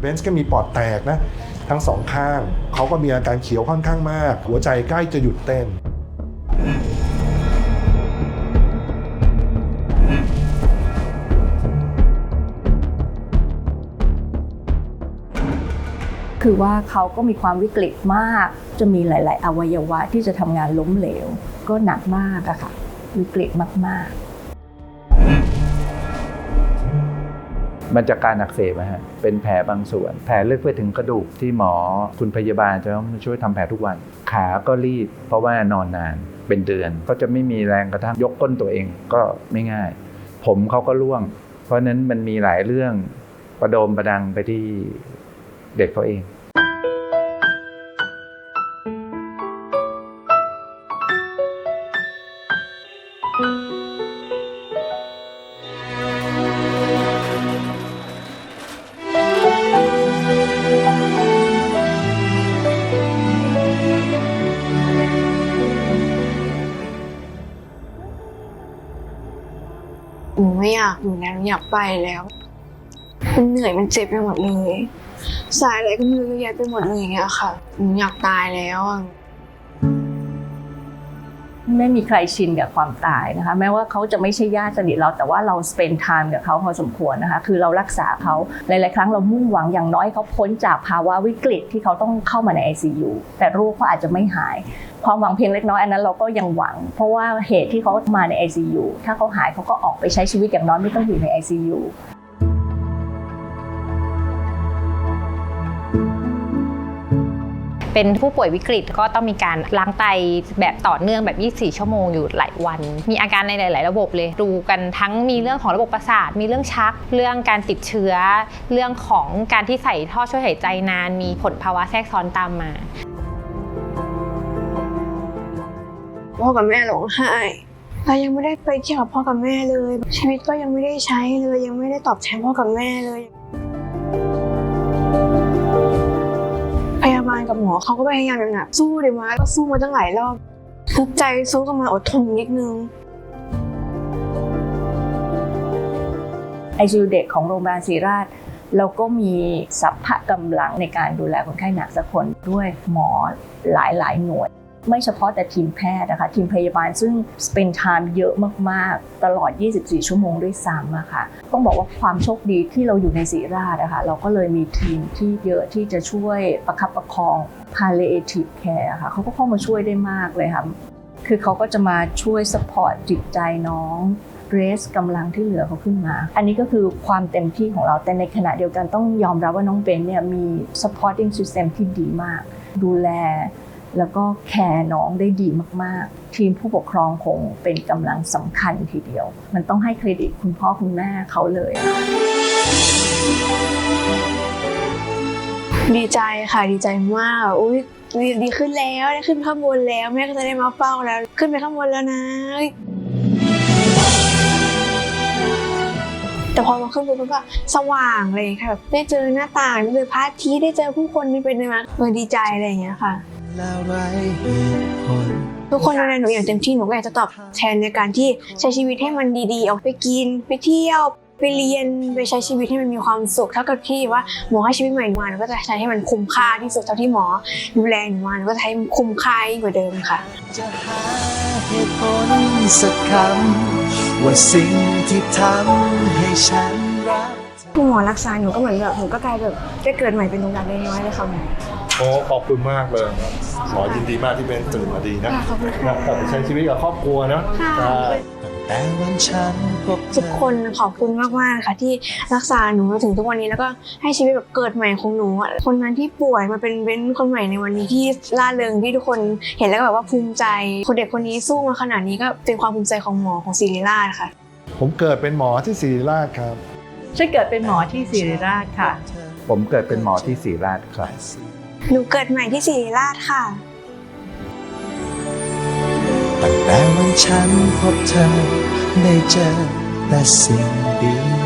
เบนซ์ก็มีปอดแตกนะ ทั้งสองข้าง เขาก็มีอาการเขียวค่อนข้างมาก หัวใจใกล้จะหยุดเต้น คือว่าเขาก็มีความวิกฤตมาก จะมีหลาย ๆ อวัยวะที่จะทำงานล้มเหลว ก็หนักมากอะค่ะ วิกฤตมาก ๆ มันจากการอักเสบนะฮะเป็นแผลบางส่วน แผลลึกไปถึงกระดูกที่หมอคุณพยาบาลจะต้องช่วยทำแผลทุกวัน ขาก็รีบ เพราะว่านอนนานเป็นเดือนก็จะไม่มีแรงกระทั่งยกก้นตัวเองก็ไม่ง่าย ผมเขาก็ร่วง เพราะฉะนั้นมันมีหลายเรื่องประโดมประดังไปที่เด็กเขาเอง หนูไม่อยากอยู่แล้วหนูอยากไปแล้ว มันเหนื่อยมันเจ็บไปหมดเลย สายอะไรก็ไม่รู้เยอะแยะไปหมดเลยอย่างเงี้ยค่ะหนูอยากตายแล้วอะไม่มีใครชินกับความตายนะคะ แม้ว่าเขาจะไม่ใช่ญาติสนิทเรา แต่ว่าเรา spend time กับเขาพอสมควรนะคะ คือเรารักษาเขาหลาย ๆ ครั้งเรามุ่งหวังอย่างน้อยเขาพ้นจากภาวะวิกฤตที่เขาต้องเข้ามาใน ICU แต่โรคเขาอาจจะไม่หาย ความหวังเพียงเล็กน้อยอันนั้นเราก็ยังหวัง เพราะว่าเหตุที่เขามาใน ICU ถ้าเขาหายเขาก็ออกไปใช้ชีวิตอย่างน้อยไม่ต้องอยู่ใน ICU เป็นผู้ป่วยวิกฤตก็ต้องมีการล้างไตแบบต่อเนื่องแบบ 24 ชั่วโมงอยู่หลายวัน มีอาการในหลาย ๆ ระบบเลย ดูกันทั้งมีเรื่องของระบบประสาท มีเรื่องชัก เรื่องการติดเชื้อ เรื่องของการที่ใส่ท่อช่วยหายใจนาน มีผลภาวะแทรกซ้อนตามมา พ่อกับแม่ร้องไห้เรายังไม่ได้ไปเที่ยวกับพ่อกับแม่เลย ชีวิตก็ยังไม่ได้ใช้เลยยังไม่ได้ตอบแทนพ่อกับแม่เลย พยาบาลกับหมอเขาก็พยายามอย่างหนักสู้เลยมาก็สู้มาตั้งหลายรอบทุกใจสู้กันมาอดทนนิดนึง ICU เด็กของโรงพยาบาลศรีราชเราก็มีสัพพะกำลังในการดูแลคนไข้หนักสักคนด้วยหมอหลายหลายๆหน่วย ไม่เฉพาะแต่ทีมแพทย์นะคะทีมพยาบาลซึ่ง spend time เยอะมากๆ ตลอด 24 ชั่วโมงด้วยซ้ำอะค่ะต้องบอกว่าความโชคดีที่เราอยู่ในศรีราชนะคะเราก็เลยมีทีมที่เยอะที่จะช่วยประคับประคอง palliative care ะค่ะเขาก็เข้ามาช่วยได้มากเลยค่ะคือเขาก็จะมาช่วย support จิตใจน้องเรสกำลังที่เหลือเขาขึ้นมา อันนี้ก็คือความเต็มที่ของเรา แต่ในขณะเดียวกันต้องยอมรับว่าน้องเบนเนี่ยมี supporting system ที่ดีมาก ดูแล แล้วก็แคร์น้องได้ดีมากๆ ทีมผู้ปกครองคงเป็นกำลังสำคัญทีเดียว มันต้องให้เครดิตคุณพ่อคุณแม่เขาเลยดีใจค่ะดีใจมากอุ้ยดีดีขึ้นแล้วได้ขึ้นข้างบนแล้ว แม่ก็จะได้มาเฝ้าแล้ว ขึ้นไปข้างบนแล้วนะ แต่พอมาขึ้นไปก็สว่างเลยค่ะแบบได้เจอหน้าต่างได้เจอพระอาทิตย์ได้เจอผู้คนที่เป็นมาเออดีใจอะไรอย่างเงี้ยค่ะ แล้วไรเหตุผลทุกคนดูแลหนูอย่างเต็มที่หนูก็อยากจะตอบแทนในการที่ใช้ชีวิตให้มันดีๆออกไปกิน ไปเที่ยวไปเรียนไปใช้ชีวิตให้มันมีความสุขเท่ากับที่ว่าหมอให้ชีวิตใหม่มาหนูก็จะใช้ให้มันคุ้มค่าที่สุดเท่าที่หมอดูแลหนูมาหนูก็จะให้มันคุ้มค่ายิ่งกว่าเดิมค่ะจะหาเหตุผลสักคำว่าสิ่งที่ทำให้ฉันรักเธอคุณหมอรักษาหนูก็เหมือนแบบหนูก็กลายแบบได้เกิดใหม่เป็นดวงดาวน้อยๆเลยค่ะหมอ โอ้ขอบคุณมากเลยครับขอยินดีมากที่เป็นตื่นมาดีนะค่ะขอบคุณค่ะกลับไปใช้ชีวิตกับครอบครัวเนอะค่ะใช่แต่วันฉันพบเธทุกอคนขอบคุณมากๆค่ะที่รักษาหนูมาถึงทุกวันนี้แล้วก็ให้ชีวิตแบบเกิดใหม่ของหนูอะคนนั้นที่ป่วยมาเป็นเบ้นคนใหม่ในวันนี้ที่ล่าเริงที่ทุกคนเห็นแล้วก็แบบว่าภูมิใจ คนเด็กคนนี้สู้มาขนาดนี้ก็เป็นความภูมิใจของหมอของศิริราชค่ะ ผมเกิดเป็นหมอที่ศรีราชครับฉันเกิดเป็นหมอที่ศิริราชค่ะ ผมเกิดเป็นหมอที่ศรีราชครับ หนูเกิดใหม่ที่ศิริราชค่ะ ตั้งแต่วันฉันพบเธอได้เจอแต่สิ่งดี